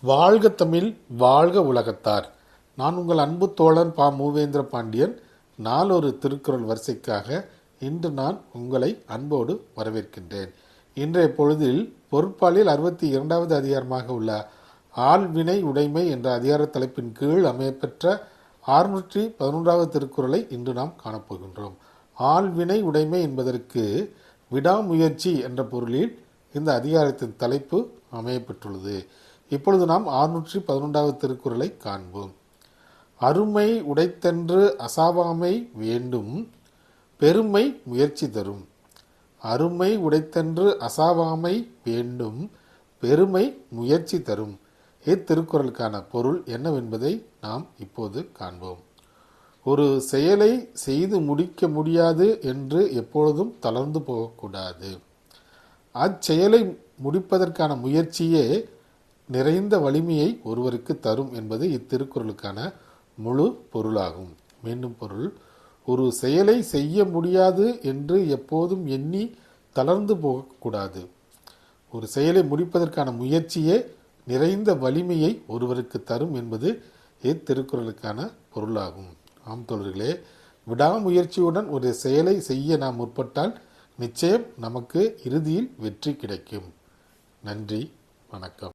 வாழ்க தமிழ் வாழ்க உலகத்தார். நான் உங்கள் அன்பு தோழன் பா. மூவேந்திர பாண்டியன். நாளொரு திருக்குறள் வரிசைக்காக இன்று நான் உங்களை அன்போடு வரவேற்கின்றேன். இன்றைய பொழுதில் பொருட்பாலில் அறுபத்தி இரண்டாவது அதிகாரமாக உள்ள ஆள்வினை உடைமை என்ற அதிகார தலைப்பின் கீழ் அமையப்பெற்ற ஆறுநூற்றி பதினொன்றாவது திருக்குறளை இன்று நாம் காணப்போகின்றோம். ஆள்வினை உடைமை என்பதற்கு விடாமுயற்சி என்ற பொருளில் இந்த அதிகாரத்தின் தலைப்பு அமையப்பெற்றுள்ளது. இப்பொழுது நாம் ஆறுநூற்றி பதினொன்றாவது திருக்குறளை காண்போம். அருமை உடைத்தென்று அசாவாமை வேண்டும் பெருமை முயற்சி தரும். அருமை உடைத்தென்று அசாவாமை வேண்டும் பெருமை முயற்சி தரும். இத்திருக்குறளுக்கான பொருள் என்னவென்பதை நாம் இப்போது காண்போம். ஒரு செயலை செய்து முடிக்க முடியாது என்று எப்பொழுதும் தளர்ந்து போகக்கூடாது. அச்செயலை முடிப்பதற்கான முயற்சியே நிறைந்த வலிமையை ஒருவருக்கு தரும் என்பது இத்திருக்குறளுக்கான முழு பொருளாகும். மீண்டும் பொருள் ஒரு செயலை செய்ய முடியாது என்று எப்போதும் எண்ணி தளர்ந்து போகக்கூடாது. ஒரு செயலை முடிப்பதற்கான முயற்சியே நிறைந்த வலிமையை ஒருவருக்கு தரும் என்பது இத்திருக்குறளுக்கான பொருளாகும். ஆம் தோழர்களே விடாமுயற்சியுடன் ஒரு செயலை செய்ய நாம் முற்பட்டால் நிச்சயம் நமக்கு இறுதியில் வெற்றி கிடைக்கும். நன்றி வணக்கம்.